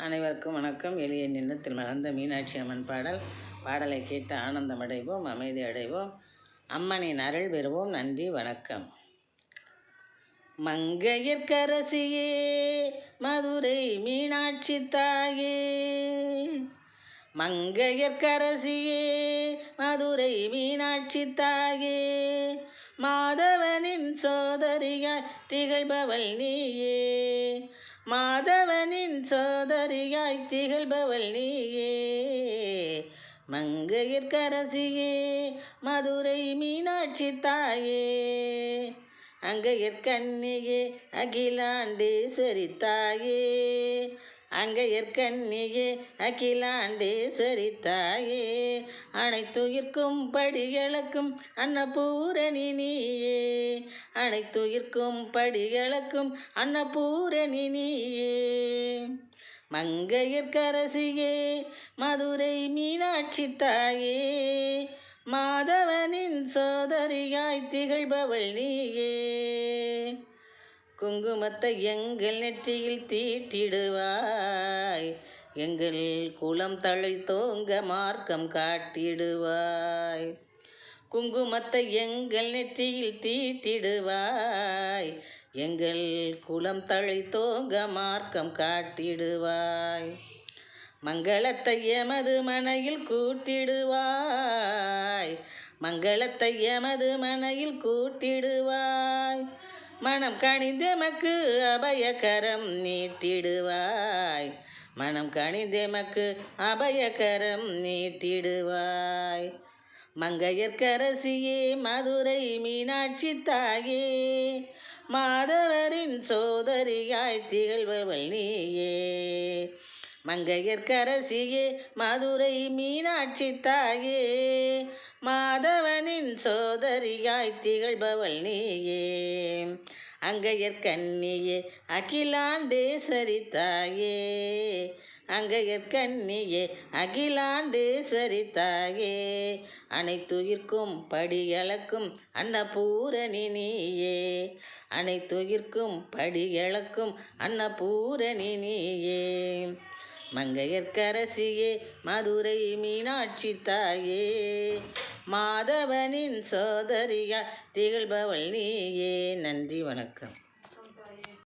அனைவருக்கும் வணக்கம். எளிய நின்னத்தில் மலர்ந்த மீனாட்சி அம்மன் பாடல். பாடலை கேட்டு ஆனந்தம் அடைவோம் அமைதி அடைவோம். அம்மனின் அருள் பெறுவோம். நன்றி வணக்கம். மங்கையர்க்கரசியே மதுரை மீனாட்சி தாயே. மங்கையர்க்கரசியே மதுரை மீனாட்சி தாயே. மாதவனின் சோதரியாய் திகழ்பவள் நீயே. மாதவனின் சோதரியாய் திகழ்பவள் நீயே. மங்கையர்க்கரசியே மதுரை மீனாட்சி தாயே. அங்கையற்கன்னியே அகிலாண்டேஸ்வரி தாயே. அங்கையற்கண்ணியே அகிலாண்டேஸ்வரி தாயே அனைத்துயிர்க்கும் படிகளுக்கும் அன்னபூரணி நீயே. அனைத்துயிர்க்கும் படிகளுக்கும் அன்னபூரணி நீயே. மங்கையற்கரசியே மதுரை மீனாட்சி தாயே. மாதவனின் சோதரியாய் திகழ்பவள் நீயே. குங்குமத்தை எங்கள் நெற்றியில் தீட்டிடுவாய். எங்கள் குளம் தழைத்தோங்க தோங்க மார்க்கம் காட்டிடுவாய். குங்குமத்தை எங்கள் நெற்றியில் தீட்டிடுவாய். எங்கள் குளம் தழைத்தோங்க தோங்க மார்க்கம் காட்டிடுவாய். மங்களத்தை எமது மனையில் கூட்டிடுவாய். மங்களத்தை எமது மனையில் கூட்டிடுவாய். மனம் கணிந்தெமக்கு அபயகரம் நீட்டிடுவாய். மனம் கணிந்தெமக்கு அபயகரம் நீட்டிடுவாய். மங்கையர்க்கரசியே மதுரை மீனாட்சி தாயே மாதவரின் சோதரியாய் திகழ்பவள் நீயே. மங்கையர்க்கரசியே மதுரை மீனாட்சி தாயே மாதவனின் சோதரியாய் திகழ்பவள் நீயே. அங்கையர் கண்ணியே அகிலாண்டேஸ்வரி தாயே அங்கையர் கண்ணியே அகிலாண்டேஸ்வரி தாயே அனைத்துயிர்க்கும் படியளக்கும் அன்னபூரணி நீயே. அனைத்துயிர்க்கும் படியளக்கும் அன்னபூரணி நீயே. மங்கையர்க்கரசியே மதுரை மீனாட்சி தாயே. மாதவனின் சோதரியா திகழ்பவள் நீயே. நன்றி வணக்கம்.